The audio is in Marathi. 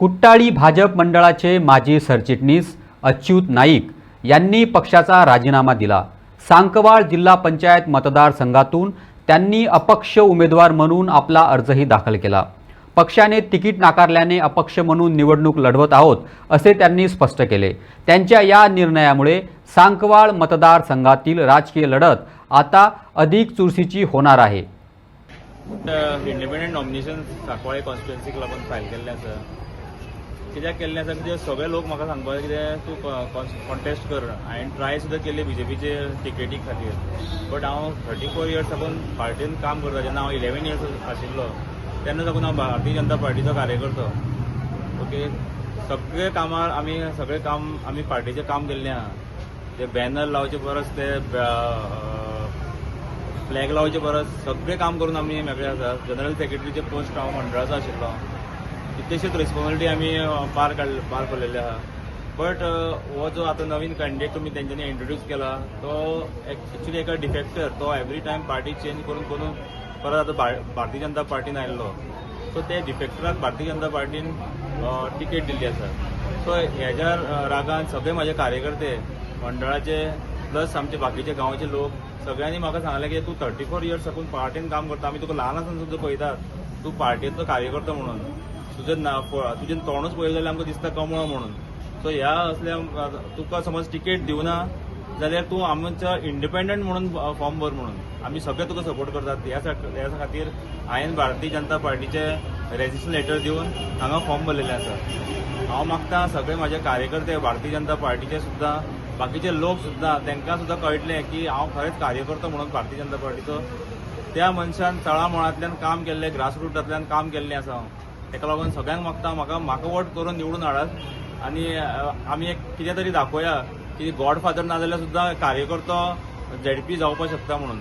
कुट्टाळी भाजप मंडळाचे माजी सरचिटणीस अच्युत नाईक यांनी पक्षाचा राजीनामा दिला. सांकवाळ जिल्हा पंचायत मतदारसंघातून त्यांनी अपक्ष उमेदवार म्हणून आपला अर्जही दाखल केला. पक्षाने तिकीट नाकारल्याने अपक्ष म्हणून निवडणूक लढवत आहोत असे त्यांनी स्पष्ट केले. त्यांच्या या निर्णयामुळे सांकवाळ मतदारसंघातील राजकीय लढत आता अधिक चुरशीची होणार आहे. इंडिपेंडंट नॉमिनेशन साकवाळे कॉन्स्टिट्युएन्सी लागून फायल केल्लें आसा कित्याक केल्लें आसा कित्याक सगळे लोक म्हाका सांगपाक कितें तूं कॉन्टेस्ट कर हांवें ट्राय सुद्दां केली बीजेपीचे टिकेटी खातीर. बट हांव थर्टी फोर इयर्स साकून पार्टीन काम करता जेन्ना हांव इलेवन इयर्स आशिल्लो तेन्ना साकून हांव भारतीय जनता पार्टीचो कार्यकर्तो. ओके? सगळे कामार आमी सगळें काम आमी पार्टीचें काम केल्लें आहा ते बॅनर लावचे परस ते फ्लॅग लावचे परस सगळें काम करून आमी मेकळे आसा जनरल सेक्रेटरीचे पोस्ट हांव मंडळाचो आशिल्लो. तशीच रिस्पॉन्सिबिलिटी आमी पार काड पार पडलेले आहा बट हो जो आतां नवीन कॅन्डिडेट तुमी तेंच्यांनी इंट्रोड्यूस केला तो एक्चुली एका डिफेक्टर तो एवरी टायम पार्टी चेंज करून करून परत आतां भारतीय जनता पार्टीन आयिल्लो सो ते डिफेक्टराक भारतीय जनता पार्टीन टिकेट दिल्ली आसा सो हेज्या रागान सगळे म्हाजे कार्यकर्ते मंडळाचे प्लस आमचे बाकीचे गांवचे लोक सगळ्यांनी म्हाका सांगलें की तूं थर्टी फोर इयर्स साकून पार्टीन काम करता. आमी तुका ल्हान आसून सुद्दां पळयतात तूं पार्टीचो कार्यकर्तो म्हणून. तुजें ना फ- तुजें तोंडूच पळयलें जाल्यार आमकां दिसता कमळ म्हणून. सो ह्या असल्या तुका समज टिकेट दिवना जाल्यार तूं आमच्या इंडिपेंडंट म्हणून फॉर्म भर म्हणून. आमी सगळे तुका सपोर्ट करतात. ह्या ह्या खातीर हांवें भारतीय जनता पार्टीचे रेजिस्ट्रेशन लेटर दिवन हांगा फॉर्म भरलेले आसा. हांव मागता सगळे म्हाजे कार्यकर्ते भारतीय जनता पार्टीचे सुद्दां बाकीचे लोक सुद्दां तांकां सुद्दां कळटलें की हांव खरेंच कार्यकर्तो म्हणून भारतीय जनता पार्टीचो त्या मनशान तळामळांतल्यान काम केल्लें ग्रासरूटांतल्यान काम केल्लें आसा हांव. ताका लागून सगळ्यांक मागता म्हाका म्हाका वोट करून निवडून हाडात. आनी आमी एक कितें तरी दाखोवया की गॉडफादर ना जाल्यार सुद्दां कार्यकर्तो झेडपी जावपाक शकता म्हणून.